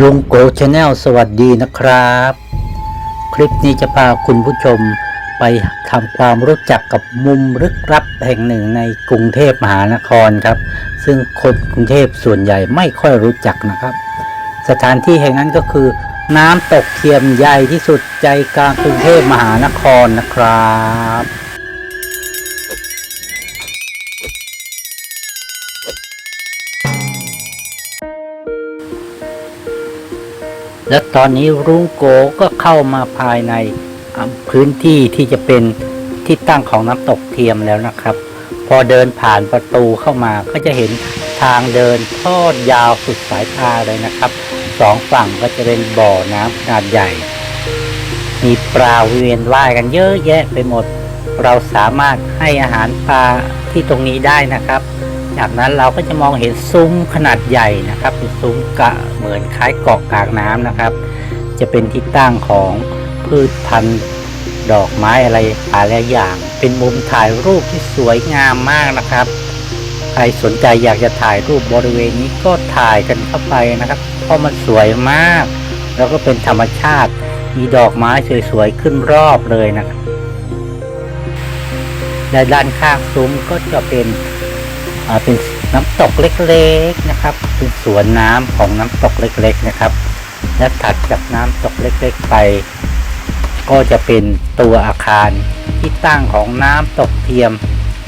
ลุงโกชาแนลสวัสดีนะครับ คลิปนี้จะพาคุณผู้ชมไปทำความรู้จักกับมุมลึกลับแห่งหนึ่งในกรุงเทพมหานครครับ ซึ่งคนกรุงเทพส่วนใหญ่ไม่ค่อยรู้จักนะครับ สถานที่แห่งนั้นก็คือ น้ำตกเทียมใหญ่ที่สุดใจกลางกรุงเทพมหานครนะครับ และตอนนี้รุ้งโกก็เข้ามาภายในพื้นที่ที่จะเป็นที่ตั้งของน้ำตกเทียมแล้วนะครับ พอเดินผ่านประตูเข้ามาก็จะเห็นทางเดินทอดยาวสุดสายตาเลยนะครับสองฝั่งก็จะเป็นบ่อน้ำขนาดใหญ่ มีปลาเวียนว่ายกันเยอะแยะไปหมด เราสามารถให้อาหารปลาที่ตรงนี้ได้นะครับ จากนั้นเราก็จะมองเห็นซุ้มขนาดใหญ่นะครับ เป็นซุ้มกะเหมือนคล้ายเกาะกลางน้ำนะครับ จะเป็นที่ตั้งของพืชพันธุ์ดอกไม้อะไรอะไรอย่าง เป็นมุมถ่ายรูปที่สวยงามมากนะครับ ใครสนใจอยากจะถ่ายรูปบริเวณนี้ก็ถ่ายกันเข้าไปนะครับเพราะมันสวยมาก แล้วก็เป็นธรรมชาติ มีดอกไม้สวยๆขึ้นรอบเลยนะครับและด้านข้างซุ้มก็จะเป็น เป็นน้ำตกเล็กๆนะครับ เป็นสวนน้ำของน้ำตกเล็กๆนะครับ และถัดจากน้ำตกเล็กๆไป ก็จะเป็นตัวอาคารที่ตั้งของน้ำตกเทียม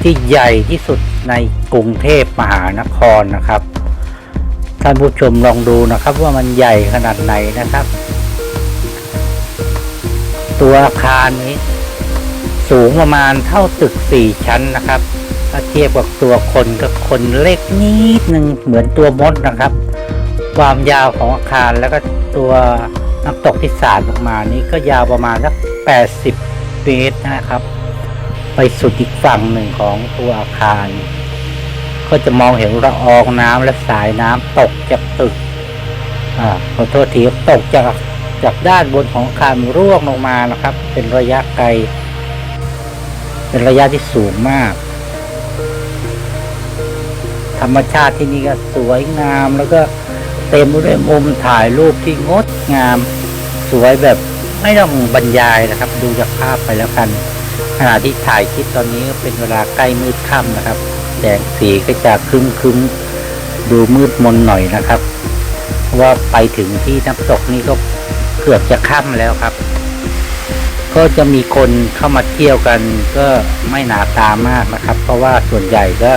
ที่ใหญ่ที่สุดในกรุงเทพมหานครนะครับท่านผู้ชมลองดูนะครับว่ามันใหญ่ขนาดไหนนะครับ ตัวอาคารนี้ สูงประมาณเท่าตึกสี่ชั้นนะครับ ถ้าเทียบกับตัวคนก็คนเล็กนิดหนึ่งเหมือนตัวมดนะครับ ความยาวของอาคารแล้วก็ตัวน้ำตกที่สาดลงมานี้ก็ยาวประมาณสัก 80 เมตรนะครับ ไปสุดอีกฝั่งหนึ่งของตัวอาคาร ก็จะมองเห็นละอองน้ำและสายน้ำตกจากตึกอ่าขอโทษทีตกจากจากด้านบนของอาคารร่วงลงมานะครับ เป็นระยะไกล เป็นระยะที่สูงมาก ธรรมชาติที่นี่ก็สวยงาม แล้วก็เต็มไปด้วยมุมถ่ายรูปที่งดงาม สวยแบบไม่ต้องบรรยายนะครับ ดูจากภาพไปแล้วกัน ขณะที่ถ่ายคลิปตอนนี้ก็เป็นเวลาใกล้มืดค่ำนะครับแสงสีก็จะคึ้มคึมๆดูมืดมนหน่อยนะครับเพราะว่าไปถึงที่น้ำตกนี่ก็เกือบจะค่ำแล้วครับ ก็จะมีคนเข้ามาเที่ยวกันก็ไม่หนาตามากนะครับ เพราะว่าส่วนใหญ่ก็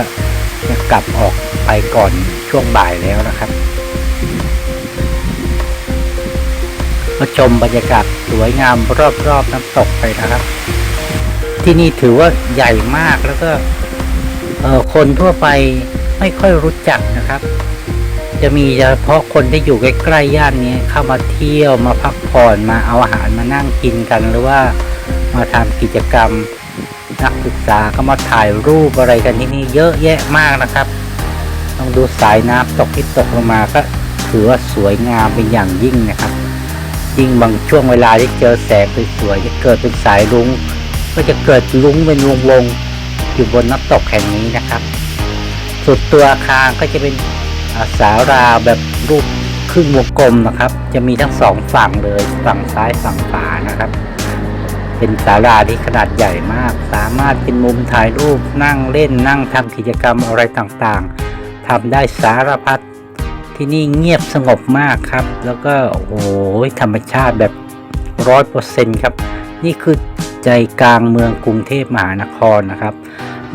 กลับออกไปก่อนช่วงบ่ายแล้วนะครับก็ชมบรรยากาศสวยงามรอบๆน้ำตกไปนะครับ ที่นี่ถือว่าใหญ่มากแล้วก็เอ่อคนทั่วไปไม่ค่อยรู้จักนะครับ จะมีเฉพาะคนที่อยู่ใกล้ๆย่านนี้เข้ามาเที่ยวมาพักผ่อนมาเอาอาหารมานั่งกินกันหรือว่ามาทำกิจกรรม นักศึกษาก็มาถ่ายรูปอะไรกันที่นี่เยอะแยะมากนะครับต้องดูสายน้ำตกที่ตกลงมาก็ถือว่าสวยงามเป็นอย่างยิ่งนะครับ ยิ่งบางช่วงเวลาที่เจอแสงสวยๆจะเกิดเป็นสายรุง้งก็จะเกิดรุ้งเป็นวงวงๆอยู่บนน้ำตกแห่งนี้นะครับ สุดตัวอาคารก็จะเป็นาสาราแบบรูปครึ่งวงกลมนะครับ จะมีทั้งสองฝั่งเลยฝั่งซ้ายฝั่งขวานะครับ เป็นศาลาที่ขนาดใหญ่มาก สามารถเป็นมุมถ่ายรูปนั่งเล่นนั่งทำกิจกรรมอะไรต่างๆทำได้สารพัดที่นี่เงียบสงบมากครับ แล้วก็โอ้โหธรรมชาติแบบร้อยเปอร์เซ็นครับ นี่คือใจกลางเมืองกรุงเทพมหานครนะครับ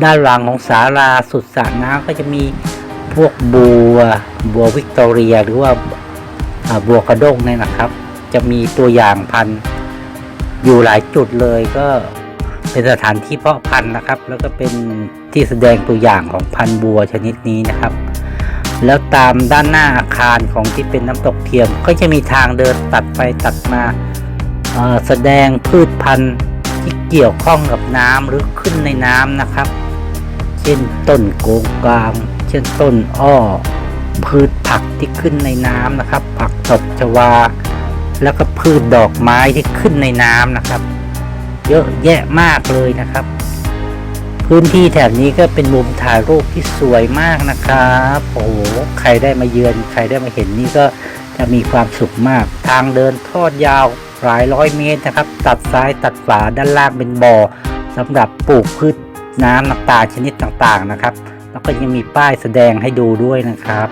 ด้านหลังของศาลาสุดสระน้ำก็จะมีพวกบัวบัววิกตอเรียหรือว่าอ่าบัวกระด้งเนี่ยนะครับ จะมีตัวอย่างพันธุ์ อยู่หลายจุดเลยก็เป็นสถานที่เพาะพันธุ์นะครับ แล้วก็เป็นที่แสดงตัวอย่างของพันธุ์บัวชนิดนี้นะครับ แล้วตามด้านหน้าอาคารของที่เป็นน้ำตกเทียม ก็จะมีทางเดินตัดไปตัดมาแสดงพืชพันธุ์ที่เกี่ยวข้องกับน้ำหรือขึ้นในน้ำนะครับ เช่นต้นโกงกลางเช่นต้นอ้อพืชผักที่ขึ้นในน้ำนะครับ ผักตบชวา แล้วก็พืชดอกไม้ที่ขึ้นในน้ำนะครับ เยอะแยะมากเลยนะครับ พื้นที่แถบนี้ก็เป็นมุมถ่ายรูปที่สวยมากนะครับโอ้โหใครได้มาเยือน ใครได้มาเห็นนี่ก็จะมีความสุขมาก ทางเดินทอดยาวหลายร้อยเมตรนะครับ ตัดซ้ายตัดขวาด้านล่างเป็นบ่อสำหรับปลูกพืชน้ำต่างๆชนิดต่างๆนะครับ แล้วก็ยังมีป้ายแสดงให้ดูด้วยนะครับ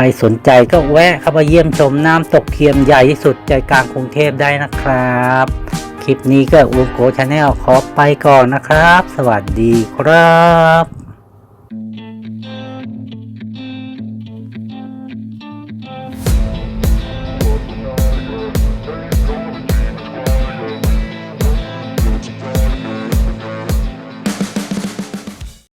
ครสนใจก็แวะเข้ามาเยี่ยมชมน้ำตกเทียมใหญ่ที่สุดใจกลางกรุงเทพได้นะครับ คลิปนี้ก็อูโกชาแนลขอไปก่อนนะครับ สวัสดีครับ